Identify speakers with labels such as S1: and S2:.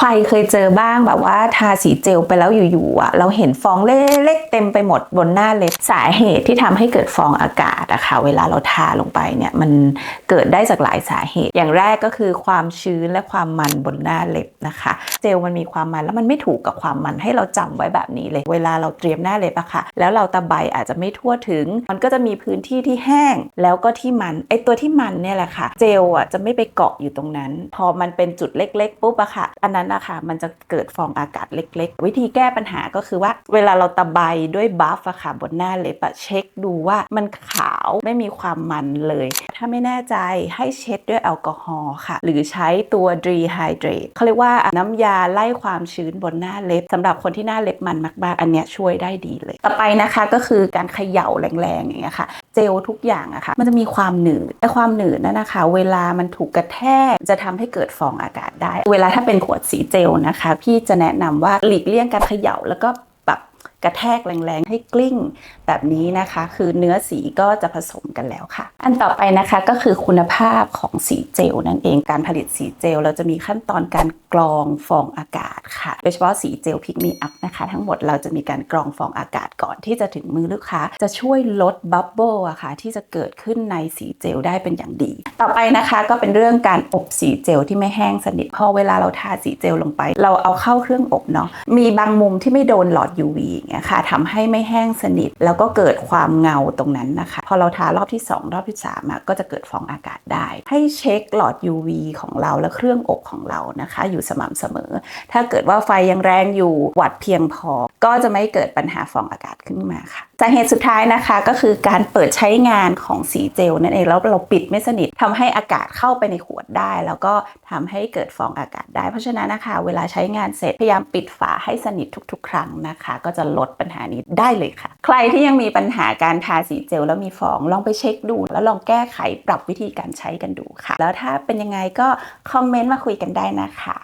S1: ใครเคยเจอบ้างแบบว่าทาสีเจลไปแล้วอยู่ๆอะเราเห็นฟองเล็กๆเต็มไปหมดบนหน้าเล็บสาเหตุที่ทำให้เกิดฟองอากาศอะคะเวลาเราทาลงไปเนี่ยมันเกิดได้จากหลายสาเหตุ อย่างแรกก็คือความชื้นและความมันบนหน้าเล็บนะคะ เจลมันมีความมันแล้วมันไม่ถูกกับความมันให้เราจำไว้แบบนี้เลย เวลาเราเตรียมหน้าเล็บอะค่ะ แล้วเราตะไบอาจจะไม่ทั่วถึง มันก็จะมีพื้นที่ที่แห้ง แล้วก็ที่มันไอตัวที่มันเนี่ยแหละค่ะ เจลอะจะไม่ไปเกาะอยู่ตรงนั้น พอมันเป็นจุดเล็กๆปุ๊บอะค่ะ อันนั้นอะคะมันจะเกิดฟองอากาศเล็ก ๆ วิธีแก้ปัญหาก็คือว่า เวลาเราตะไบด้วยบัฟอะค่ะบนหน้าเล็บอะเช็คดูว่ามันขาวไม่มีความมันเลย ถ้าไม่แน่ใจให้เช็ดด้วยแอลกอฮอล์ค่ะ หรือใช้ตัว Dehydrate เขาเรียกว่าน้ำยาไล่ความชื้นบนหน้าเล็บสำหรับคนที่หน้าเล็บมันมาก ๆ อันเนี้ยช่วยได้ดีเลย ต่อไปนะคะก็คือการเขย่าแรงๆอย่างเงี้ยค่ะ เจลทุกอย่างอะค่ะมันจะมีความหนืดแต่ความหนืดนั่นนะคะ เวลามันถูกกระแทกจะทำให้เกิดฟองอากาศได้ เวลาถ้าเป็นขวดสีเจลนะคะ พี่จะแนะนำว่าหลีกเลี่ยงการเขย่าแล้วก็แบบกระแทกแรงๆ ให้กลิ้งแบบนี้นะคะ คือเนื้อสีก็จะผสมกันแล้วค่ะ อันต่อไปนะคะก็คือคุณภาพของสีเจลนั่นเองการผลิตสีเจล เราจะมีขั้นตอนการกรองฟองอากาศค่ะ โดยเฉพาะสีเจลพิกมีอัพนะคะ ทั้งหมดเราจะมีการกรองฟองอากาศก่อนที่จะถึงมือลูกค้า จะช่วยลดบับเบิลอะค่ะ ที่จะเกิดขึ้นในสีเจลได้เป็นอย่างดี ต่อไปนะคะก็เป็นเรื่องการอบสีเจลที่ไม่แห้งสนิทพอเวลาเราทาสีเจลลงไป เราเอาเข้าเครื่องอบเนาะมีบางมุมที่ไม่โดนหลอด UV อย่างเงี้ยค่ะทำให้ไม่แห้งสนิท แล้วก็เกิดความเงาตรงนั้นนะคะ พอเราทารอบที่ 2 รอบที่3อะก็จะเกิดฟองอากาศได้ ให้เช็คหลอด UV ของเราและเครื่องอบของเรานะคะ อยู่สม่ำเสมอ ถ้าเกิดว่าไฟยังแรงอยู่วัดเพียงพอ ก็จะไม่เกิดปัญหาฟองอากาศขึ้นมาค่ะสาเหตุสุดท้ายนะคะก็คือการเปิดใช้งานของสีเจลนั่นเองแล้วเราปิดไม่สนิททำให้อากาศเข้าไปในขวดได้ แล้วก็ทำให้เกิดฟองอากาศได้ เพราะฉะนั้นนะคะ เวลาใช้งานเสร็จพยายามปิดฝาให้สนิททุก ๆ ครั้งนะคะ ก็จะลดปัญหานี้ได้เลยค่ะ ใครที่ยังมีปัญหาการทาสีเจลแล้วมีฟองลองไปเช็คดู แล้วลองแก้ไขปรับวิธีการใช้กันดูค่ะ แล้วถ้าเป็นยังไงก็คอมเมนต์มาคุยกันได้นะคะ